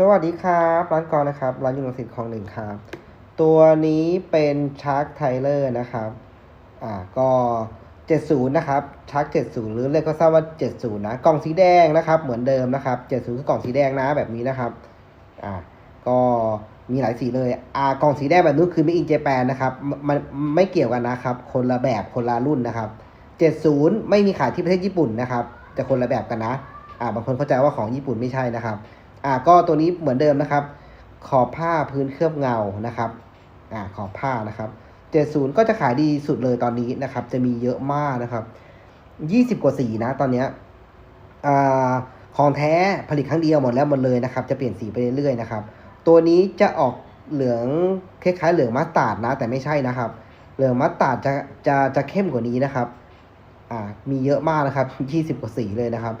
สวัสดีครับร้านกรนะครับร้านยูนิสิตของหนึ่งครับ ตัวนี้เป็นชาร์ k ไทเลอร์นะครับอ่าก็70นะครับชาร์ k 70หรือเรียกก็ทราบว่า70นะกล่องสีแดงนะครับเหมือนเดิมนะครับ70คือกล่องสีแดงนะแบบนี้นะครับอ่าก็มีหลายสีเลยอ่ากล่องสีแดงแบบนู้นคือไม่อินเจแปนนะครับมมันไม่เกี่ยวกันนะครับ คนละแบบคนละรุ่นนะครับ70ไม่มีขายที่ประเทศญี่ปุ่นนะครับแต่คนละแบบกันนะอ่าบางคนเข้าใจว่าของญี่ปุ่นไม่ใช่นะครับ อ่าก็ตัวนี้เหมือนเดิมนะครับ ขอบผ้าพื้นเคลือบเงานะครับอ่าขอบผ้านะครับ70 ก็จะขายดีสุดเลยตอนนี้นะครับ จะมีเยอะมากนะครับ 20 กว่าสีนะตอนเนี้ยอ่าของแท้ผลิตครั้งเดียวหมดแล้วหมดเลยนะครับ จะเปลี่ยนสีไปเรื่อยๆนะครับ ตัวนี้จะออกเหลืองคล้ายๆเหลืองมัสตาร์ดนะ แต่ไม่ใช่นะครับ เหลืองมัสตาร์ดจะจะจะเข้มกว่านี้นะครับ อ่ามีเยอะมากนะครับ 20 กว่าสีเลยนะครับ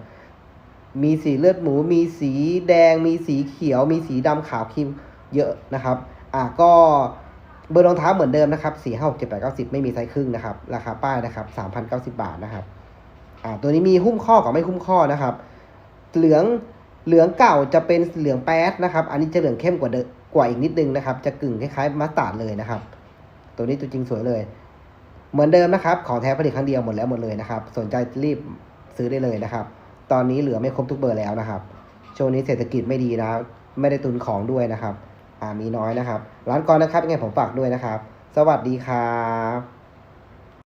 มีสีเลือดหมู มีสีแดง มีสีเขียว มีสีดำขาวครีมเยอะนะครับ อ่าก็เบอร์รองเท้าเหมือนเดิมนะครับสี่ห้าหกเจ็ดแปดเก้าสิบไม่มีไซส์ครึ่งนะครับ ราคาป้ายนะครับสามพันเก้าสิบาทนะครับ อ่าตัวนี้มีหุ้มข้อกับไม่หุ้มข้อนะครับ เหลืองเหลืองเก่าจะเป็นเหลืองแป๊ดนะครับ อันนี้จะเหลืองเข้มกว่าเดิกว่าอีกนิดนึงนะครับ จะกึ่งคล้ายๆมัสตาร์ดเลยนะครับ ตัวนี้ตัวจริงสวยเลย เหมือนเดิมนะครับ ของแท้ผลิตครั้งเดียวหมดแล้วหมดเลยนะครับ สนใจรีบซื้อได้เลยนะครับ ตอนนี้เหลือไม่ครบทุกเบอร์แล้วนะครับ ช่วงนี้เศรษฐกิจไม่ดีนะไม่ได้ตุนของด้วยนะครับ อ่ามีน้อยนะครับ ร้านกรนะครับยังไงผมฝากด้วยนะครับ สวัสดีครับ